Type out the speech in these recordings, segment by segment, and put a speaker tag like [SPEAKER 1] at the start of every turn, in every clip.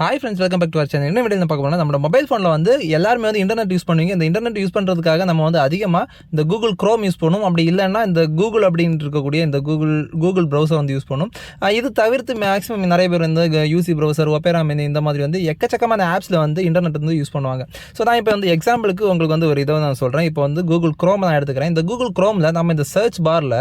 [SPEAKER 1] Hi friends welcome back to our channel என்ன video பார்க்க போனால் நம்ம மொபைல் ஃபோனில் வந்து எல்லாருமே வந்து இன்டர்நெட் யூஸ் பண்ணுவீங்க. இந்த இன்டர்நெட் யூஸ் பண்ணுறதுக்காக நம்ம வந்து அதிகமாக இந்த கூகுள் க்ரோம் யூஸ் பண்ணும் அப்படி இல்லைன்னா இந்த கூகுள் அப்படின்னு இருக்கக்கூடிய இந்த கூகுள் கூகுள் ப்ரௌசர் வந்து யூஸ் பண்ணும் இது தவிர்த்து மேக்ஸிமம் நிறைய பேர் வந்து யூசி ப்ரௌசர் ஒப்பேரா மினி இந்த மாதிரி வந்து எக்கச்சக்கமான ஆப்ஸில் வந்து இன்டர்நெட் வந்து யூஸ் பண்ணுவாங்க. ஸோ நான் இப்போ வந்து எக்ஸாம்பிளுக்கு உங்களுக்கு வந்து ஒரு இதை நான் சொல்கிறேன் இப்போ வந்து கூகுள் க்ரோம் நான் எடுத்துக்கிறேன். இந்த கூகுள் க்ரோமில் நம்ம இந்த சர்ச் பாரில்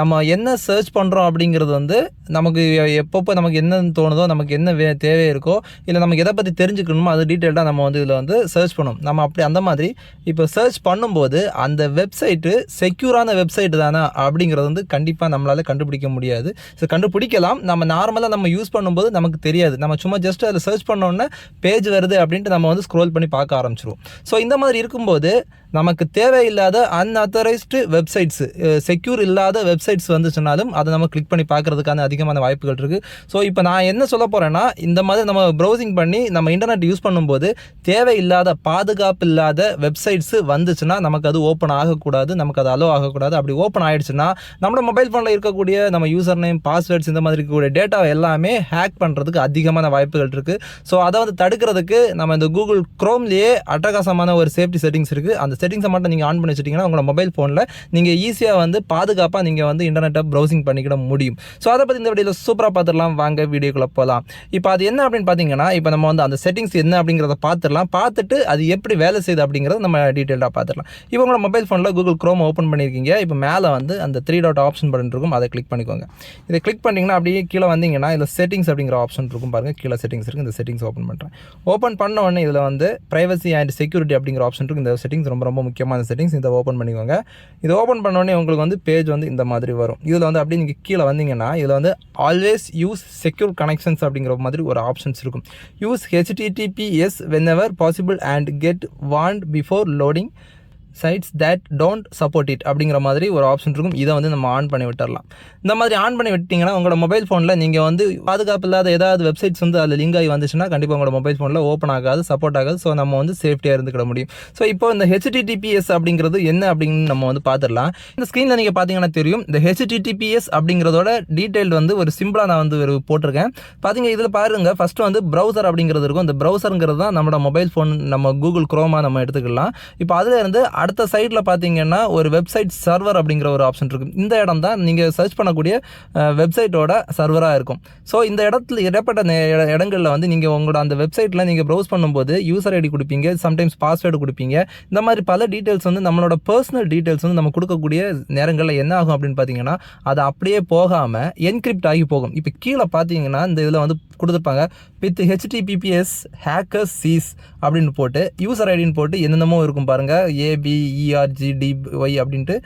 [SPEAKER 1] நம்ம என்ன சர்ச் பண்ணுறோம் அப்படிங்கிறது வந்து நமக்கு எப்பப்போ நமக்கு என்ன தோணுதோ நமக்கு என்ன வே தேவை இருக்கோ இல்லை நமக்கு எதை பற்றி தெரிஞ்சுக்கணுமோ அது டீட்டெயில்டாக நம்ம வந்து இதில் வந்து சர்ச் பண்ணும் நம்ம அப்படி அந்த மாதிரி இப்போ சர்ச் பண்ணும்போது அந்த வெப்சைட்டு செக்யூரான வெப்சைட் தானே அப்படிங்கிறது வந்து கண்டிப்பாக நம்மளால் கண்டுபிடிக்க முடியாது. ஸோ கண்டுபிடிக்கலாம். நம்ம நார்மலாக நம்ம யூஸ் பண்ணும்போது நமக்கு தெரியாது. நம்ம சும்மா ஜஸ்ட் அதில் சர்ச் பண்ணோன்னே பேஜ் வருது அப்படின்ட்டு நம்ம வந்து ஸ்க்ரோல் பண்ணி பார்க்க ஆரம்பிச்சிருவோம். ஸோ இந்த மாதிரி இருக்கும்போது நமக்கு தேவையில்லாத அன்அத்தரைஸ்டு வெப்சைட்ஸு செக்யூர் இல்லாத வெப்சைட்ஸ் வந்து சொன்னாலும் அதை நம்ம கிளிக் பண்ணி பார்க்குறதுக்கான அதிகமான வாய்ப்புகள் இருக்குது ஸோ இப்போ நான் என்ன சொல்ல போகிறேன்னா இந்த மாதிரி நம்ம ப்ரௌசிங் பண்ணி நம்ம இன்டர்நெட் யூஸ் பண்ணும்போது தேவையில்லாத பாதுகாப்பு இல்லாத வெப்சைட்ஸு வந்துச்சுன்னா நமக்கு அது ஓப்பன் ஆகக்கூடாது நமக்கு அது அலோ ஆகக்கூடாது. அப்படி ஓப்பன் ஆகிடுச்சுன்னா நம்மளோட மொபைல் ஃபோனில் இருக்கக்கூடிய நம்ம யூசர் நேம் பாஸ்வேர்ட்ஸ் இந்த மாதிரி இருக்கக்கூடிய டேட்டா எல்லாமே ஹேக் பண்ணுறதுக்கு அதிகமான வாய்ப்புகள் இருக்குது ஸோ அதை வந்து தடுக்கிறதுக்கு நம்ம இந்த கூகுள் க்ரோம்லேயே அட்டகாசமான ஒரு சேஃப்டி செட்டிங்ஸ் இருக்குது அந்த செட்டிங்ஸை மட்டும் நீங்கள் ஆன் பண்ணி வச்சிட்டிங்கன்னா உங்களோட மொபைல் ஃபோனில் நீங்கள் ஈஸியாக வந்து பாதுகாப்பாக நீங்கள் வந்து இன்டர்நெட்டை ப்ரௌசிங் பண்ணிக்கிட முடியும். ஸோ அதை பற்றி இந்த வீடியோவில் சூப்பராக பார்த்துடலாம். வாங்க வீடியோக்குள்ளே போகலாம் இப்போ அது என்ன அப்படின்னு பார்த்தீங்கன்னா இப்போ நம்ம வந்து அந்த செட்டிங்ஸ் என்ன அப்படிங்கிறத பார்த்துடலாம் பார்த்துட்டு அது எப்படி வேலை செய்யுது அப்படிங்கிறத நம்ம டீட்டெயிலாக பார்த்துடலாம் இப்போ உங்களோட மொபைல் ஃபோனில் கூகுள் க்ரோம் ஓப்பன் பண்ணியிருக்கீங்க இப்போ மேலே வந்து அந்த த்ரீ டாட் ஆப்ஷன் பட்டன் இருக்கும். அதை கிளிக் பண்ணிக்கோங்க. இதை கிளிக் பண்ணிங்கன்னா அப்படியே கீழே வந்தீங்கன்னா இதில் செட்டிங்ஸ் அப்படிங்கிற ஆப்ஷன் இருக்கும் பாருங்கள் கீழே செட்டிங்ஸ் இருக்குது இந்த செட்டிங்ஸ் ஓப்பன் பண்ணுறேன் ஓப்பன் பண்ண உடனே இதில் வந்து ப்ரைவசி அண்ட் செக்யூரிட்டி அப்படிங்கிற ஆப்ஷன் இருக்கும் இந்த செட்டிங்ஸ் ரொம்ப ரொம்ப முக்கியமான செட்டிங்ஸ் இதை ஓப்பன் பண்ணிக்கோங்க. இதை ஓப்பன் பண்ண உடனே உங்களுக்கு வந்து பேஜ் வந்து இந்த மாதிரி வரும். இதில் வந்து அப்படியே நீங்கள் கீழே வந்தீங்கன்னா இதில் வந்து ஆல்வேஸ் யூஸ் செக்யூர் கனெக்ஷன்ஸ் அப்படிங்கிற மாதிரி ஒரு ஆப்ஷன்ஸ் இருக்கும். Use HTTPS whenever possible and get warned before loading. Sites that don't support it அப்படிங்கிற மாதிரி ஒரு ஆப்ஷன் இருக்கும். இதை வந்து நம்ம ஆன் பண்ணி விட்டுறலாம். இந்த மாதிரி ஆன் பண்ணி விட்டிங்கன்னா உங்களோட மொபைல் ஃபோனில் நீங்கள் வந்து பாதுகாப்பு இல்லாத ஏதாவது வெப்சைட்ஸ் வந்து அதில் லிங்க் ஆகி வந்துச்சுன்னா கண்டிப்பாக உங்களோட மொபைல் ஃபோனில் ஓப்பன் ஆகாது சப்போர்ட் ஆகாது. ஸோ நம்ம வந்து சேஃப்டியாக இருந்துக்கிட முடியும். ஸோ இப்போ இந்த ஹெச்டிடிபிஎஸ் அப்படிங்கிறது என்ன அப்படின்னு நம்ம வந்து பார்த்துடலாம் இந்த ஸ்க்ரீனில் நீங்கள் பார்த்தீங்கன்னா தெரியும். இந்த ஹெச்டிடிபிஎஸ் அப்படிங்கிறதோட டீட்டெயில் வந்து ஒரு சிம்பிளாக நான் வந்து ஒரு போட்டிருக்கேன். பார்த்தீங்க இதில் பாருங்கள் ஃபஸ்ட்டு வந்து ப்ரௌசர் அப்படிங்கிறது இருக்கும். இந்த ப்ரௌசருங்கிறது தான் நம்மளோட மொபைல் ஃபோன் நம்ம கூகுள் குரோமா நம்ம எடுத்துக்கலாம். இப்போ அதில் இருந்து அடுத்த சைடில் பார்த்தீங்கன்னா ஒரு வெப்சைட் சர்வர் அப்படிங்கிற ஒரு ஆப்ஷன் இருக்கும். இந்த இடம் தான் நீங்கள் சர்ச் பண்ணக்கூடிய வெப்சைட்டோட சர்வராக இருக்கும். ஸோ இந்த இடத்துல இடப்பட்ட இடங்களில் வந்து நீங்கள் உங்களோட அந்த வெப்சைட்டில் நீங்கள் ப்ரௌஸ் பண்ணும்போது யூசர் ஐடி கொடுப்பீங்க சம்டைம்ஸ் பாஸ்வேர்டு கொடுப்பீங்க. இந்த மாதிரி பல டீட்டெயில்ஸ் வந்து நம்மளோட பர்சனல் டீட்டெயில்ஸ் வந்து நம்ம கொடுக்கக்கூடிய நேரங்களில் என்ன ஆகும் அப்படின்னு பார்த்தீங்கன்னா அது அப்படியே போகாமல் என்கிரிப்ட் ஆகி போகும். இப்போ கீழே பார்த்தீங்கன்னா இந்த இதில் வந்து கொடுத்துருப்பாங்க வித் ஹெச்டிபிபிஎஸ் ஹேக்கர் சீஸ் அப்படின்னு போட்டு யூசர் ஐடின்னு போட்டு என்னென்னமோ இருக்கும் பாருங்கள் ஏபி இஆர்ஜி ஒய் அப்படின்ட்டு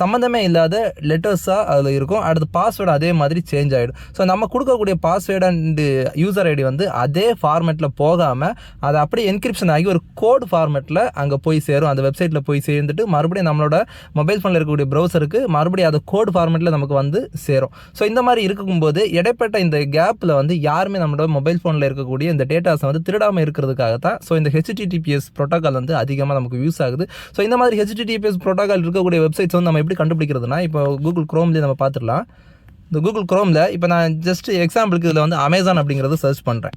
[SPEAKER 1] சம்மந்தமே இல்லாத லெட்டர்ஸாக அதில் இருக்கும். அடுத்து பாஸ்வேர்டு அதே மாதிரி சேஞ்ச் ஆகிடும் ஸோ நம்ம கொடுக்கக்கூடிய பாஸ்வேர்டு அண்டு யூசர் ஐடி வந்து அதே ஃபார்மேட்டில் போகாமல் அது அப்படியே என்கிரிப்ஷன் ஆகி ஒரு கோட் ஃபார்மேட்டில் அங்கே போய் சேரும். அந்த வெப்சைட்டில் போய் சேர்ந்துட்டு மறுபடியும் நம்மளோட மொபைல் ஃபோனில் இருக்கக்கூடிய ப்ரௌசருக்கு மறுபடியும் அது கோட் ஃபார்மேட்டில் நமக்கு வந்து சேரும். ஸோ இந்த மாதிரி இருக்கும்போது இடைப்பட்ட இந்த கேப்பில் வந்து யாருமே நம்மளோட மொபைல் ஃபோனில் இருக்கக்கூடிய இந்த டேட்டாஸை வந்து திருடாமல் இருக்கிறதுக்காக தான் ஸோ இந்த ஹெச்டிடிபிஎஸ் ப்ரோட்டோக்கால் வந்து அதிகமாக நமக்கு யூஸ் ஆகுது. ஸோ இந்த இந்த மாதிரி ஹெச்டிடிபிஎஸ் ப்ரோட்டோகால் இருக்கக்கூடிய வெப்சைட்ஸ் வந்து நம்ம எப்படி கண்டுபிடிக்கிறதுனா இப்போ கூகுள் க்ரோம்லேயே நம்ம பார்த்துடலாம். இந்த கூகுள் க்ரோமில் இப்போ நான் ஜஸ்ட் எக்ஸாம்பிளுக்கு இதில் வந்து அமேசான் அப்படிங்கிறத சர்ச் பண்ணுறேன்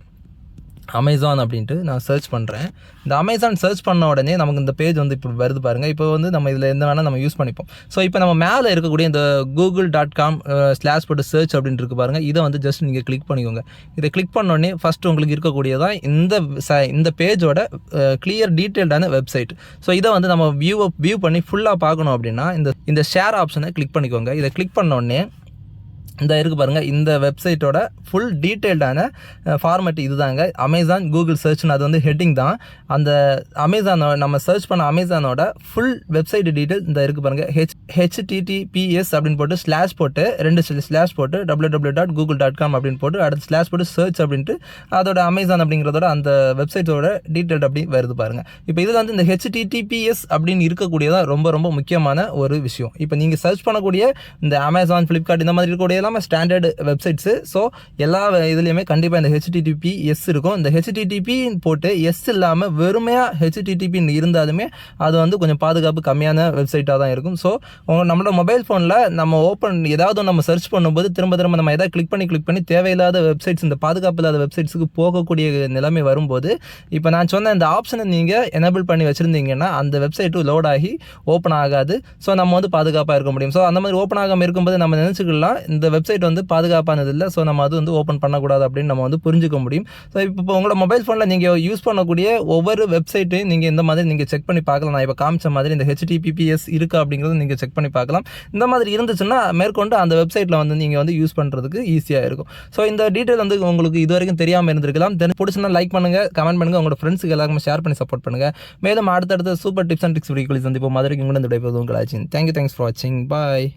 [SPEAKER 1] அமேசான் அப்படின்ட்டு நான் சர்ச் பண்ணுறேன் இந்த அமேசான் சர்ச் பண்ண உடனே நமக்கு இந்த பேஜ் வந்து இப்போ வருது பாருங்கள் இப்போ வந்து நம்ம இதில் எந்த வேணால் நம்ம யூஸ் பண்ணிப்போம். ஸோ இப்போ நம்ம மேலே இருக்கக்கூடிய இந்த கூகுள் டாட் காம் ஸ்லாஷ் போட்டு சர்ச் அப்படின்ட்டு இருக்கு பாருங்கள் இதை வந்து ஜஸ்ட் நீங்கள் கிளிக் பண்ணிக்கோங்க. இதை கிளிக் பண்ணோடனே ஃபஸ்ட்டு உங்களுக்கு இருக்கக்கூடியதான் இந்த ச இந்த பேஜோட கிளியர் டீட்டெயில்டான வெப்சைட் ஸோ இதை வந்து நம்ம வியூவை வியூ பண்ணி ஃபுல்லாக பார்க்கணும் அப்படின்னா இந்த இந்த ஷேர் ஆப்ஷனை கிளிக் பண்ணிக்கோங்க. இதை கிளிக் பண்ண உடனே இந்த இருக்குது பாருங்கள் இந்த வெப்சைட்டோட ஃபுல் டீட்டெயில்டான ஃபார்மேட் இதுதாங்க. அமேசான் கூகுள் சர்ச்னு அது வந்து ஹெட்டிங் தான். அந்த அமேசானோட நம்ம சர்ச் பண்ண அமேசானோட ஃபுல் வெப்சைட் டீட்டெயில் இந்த இருக்குது பாருங்கள் ஹெச் ஹெச்டிடிபிஎஸ் அப்படின்னு போட்டு ஸ்லாஷ் போட்டு ரெண்டு ஸ்லாஷ் போட்டு W W dot Google dot com அப்படின்னு போட்டு அடுத்து ஸ்லாஷ் போட்டு சர்ச் அப்படின்ட்டு அதோட அமேசான் அப்படிங்கிறதோட அந்த வெப்சைட்டோட டீட்டெயில் அப்படி வருது பாருங்கள் இப்போ இதில் வந்து இந்த ஹெச்டிடிபிஎஸ் அப்படின்னு இருக்கக்கூடியதான் ரொம்ப ரொம்ப முக்கியமான ஒரு விஷயம். இப்போ நீங்கள் சர்ச் பண்ணக்கூடிய இந்த அமேசான் ஃப்ளிப்கார்ட் இந்த மாதிரி இருக்கக்கூடிய எல்லாமே ஸ்டாண்டர்டு வெப்சைட்ஸு ஸோ எல்லா இதுலேயுமே கண்டிப்பாக இந்த ஹெச்டிடிபி எஸ் இருக்கும். இந்த ஹெச்டிடிபி போட்டு எஸ் இல்லாமல் வெறுமையாக ஹெச்டிடிபின்னு இருந்தாலுமே அது வந்து கொஞ்சம் பாதுகாப்பு கம்மியான வெப்சைட்டாக தான் இருக்கும். ஸோ உங்கள் நம்மளோட மொபைல் ஃபோனில் நம்ம ஓப்பன் ஏதாவது நம்ம சர்ச் பண்ணும்போது திரும்ப திரும்ப நம்ம எதாவது கிளிக் பண்ணி கிளிக் பண்ணி தேவையில்லாத வெப்சைட்ஸ் இந்த பாதுகாப்பு இல்லாத வெப்சைட்ஸுக்கு போகக்கூடிய நிலைமை வரும்போது இப்போ நான் சொன்ன இந்த ஆப்ஷனை நீங்கள் எனேபிள் பண்ணி வச்சுருந்தீங்கன்னா அந்த வெப்சைட்டும் லோட் ஆகி ஓப்பன் ஆகாது. ஸோ நம்ம வந்து பாதுகாப்பாக இருக்க முடியும். ஸோ அந்த மாதிரி ஓப்பன் ஆகாமல் இருக்கும்போது நம்ம நினச்சிக்கலாம் இந்த வெப்சைட் வந்து பாதுகாப்பானது இல்லை ஸோ நம்ம அது வந்து ஓப்பன் பண்ணக்கூடாது அப்படின்னு நம்ம வந்து புரிஞ்சுக்க முடியும். ஸோ இப்போ உங்களோட மொபைல் ஃபோனில் நீங்கள் யூஸ் பண்ணக்கூடிய ஒவ்வொரு வெப்சைட்டையும் நீங்கள் இந்த மாதிரி நீங்கள் செக் பண்ணி பார்க்கலாம். நான் இப்போ காமிச்ச மாதிரி இந்த ஹெச்டிபிபிஎஸ் இருக்கா அப்படிங்கிறத நீங்கள் செக் பண்ணி பார்க்கலாம். இந்த மாதிரி இருந்துச்சுன்னா மேற்கொண்டு அந்த வெப்சைட்டில் வந்து நீங்கள் வந்து யூஸ் பண்ணுறதுக்கு ஈஸியாக இருக்கும். ஸோ இந்த டீட்டெயில் வந்து உங்களுக்கு இது வரைக்கும் தெரியாமல் இருந்திருக்கலாம். தென் பிடிச்சுன்னா லைக் பண்ணுங்கள் கமெண்ட் பண்ணுங்கள் உங்களோட ஃப்ரெண்ட்ஸுக்கு எல்லாருமே ஷேர் பண்ணி சப்போர்ட் பண்ணுங்கள் மேலும் அடுத்தடுத்த சூப்பர் டிப்ஸ் அண்ட் டிப்ஸ் வீடியோக்களை சந்திப்போம். மாதிரி உங்களை இந்த விடைபெறுவது உங்கள் தேங்க்யூ தேங்க்ஸ் ஃபார் வாட்சிங் பாய்